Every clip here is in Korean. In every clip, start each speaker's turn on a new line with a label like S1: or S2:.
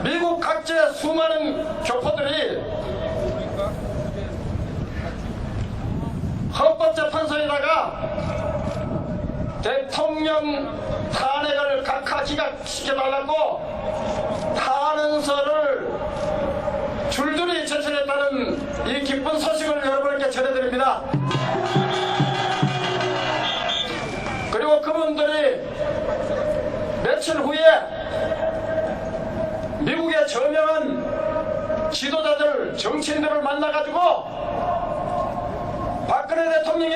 S1: 미국 각지의 수많은 교포들이 헌법재판소에다가 대통령 탄핵을 각하 기각시켜달라고 저명한 지도자들, 정치인들을 만나가지고 박근혜 대통령이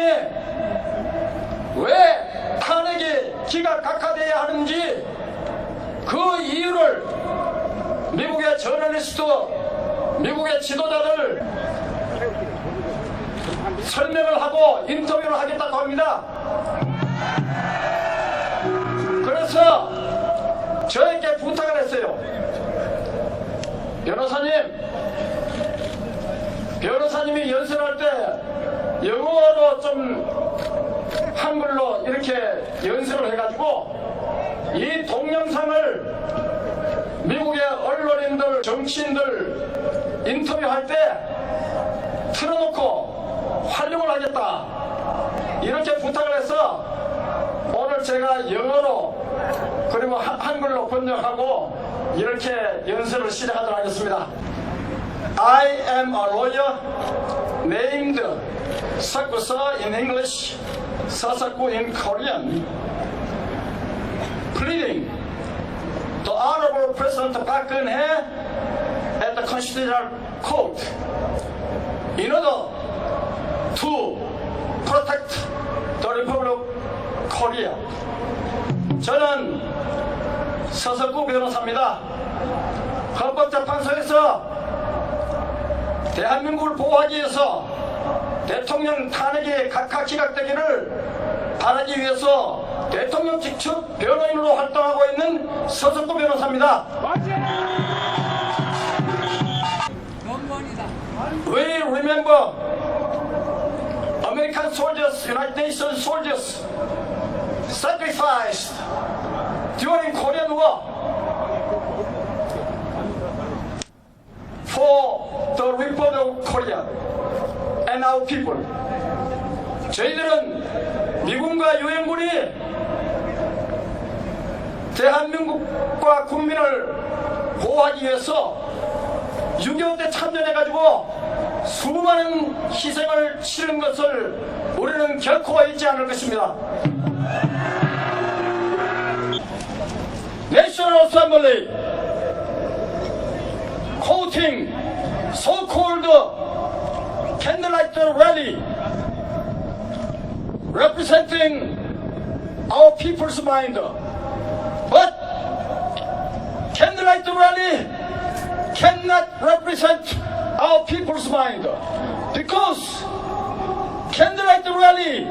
S1: 왜 탄핵이 기각 각하돼야 하는지 그 이유를 미국의 저널리스트, 미국의 지도자들 설명을 하고 인터뷰를 하겠다고 합니다. 그래서 저에게 부탁을 했어요. 변호사님, 변호사님이 연설할 때 영어로 좀 한글로 이렇게 연설을 해가지고 이 동영상을 미국의 언론인들, 정치인들 인터뷰할 때 틀어놓고 활용을 하겠다. 이렇게 부탁을 해서 제가 영어로 그리고 한- 한글로 번역하고 이렇게 연설을 시작하도록 하겠습니다. I am a lawyer named Sakusa in English, Sasaku in Korean, pleading the Honorable President Park Geun-hye at the Constitutional Court in order 서석구 변호사입니다. 헌법재판소에서 대한민국을 보호하기 위해서 대통령 탄핵이 각하 기각되기를 바라기 위해서 대통령 직접 변호인으로 활동하고 있는 서석구
S2: 변호사입니다.
S1: We remember American soldiers, United Nations soldiers sacrificed during Korean War for the Republic of Korea and our people. 저희들은 미군과 유엔군이 대한민국과 국민을 보호하기 위해서 6.25 때 참전해가지고 수많은 희생을 치른 것을 우리는 결코 잊지 않을 것입니다. National Assembly. Quoting so-called candlelight rally. Representing our people's mind. But candlelight rally cannot represent our people's mind. Because candlelight rally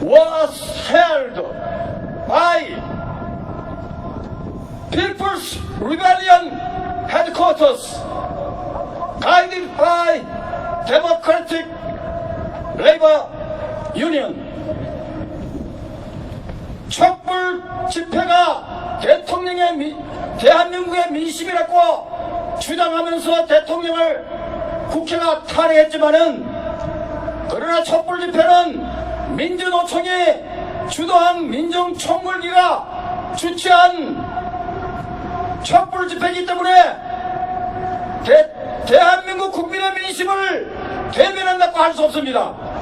S1: was held by People's Rebellion headquarters guided by Democratic Labor Union 촛불 집회가 대통령의 미- 대한민국의 민심이라고 주장하면서 대통령을 국회가 탄핵했지만은 그러나 촛불 집회는 민주노총이 주도한 민정총궐기가 주최한 촛불 집회이기 때문에 대, 대한민국 국민의 민심을 대변한다고 할 수 없습니다.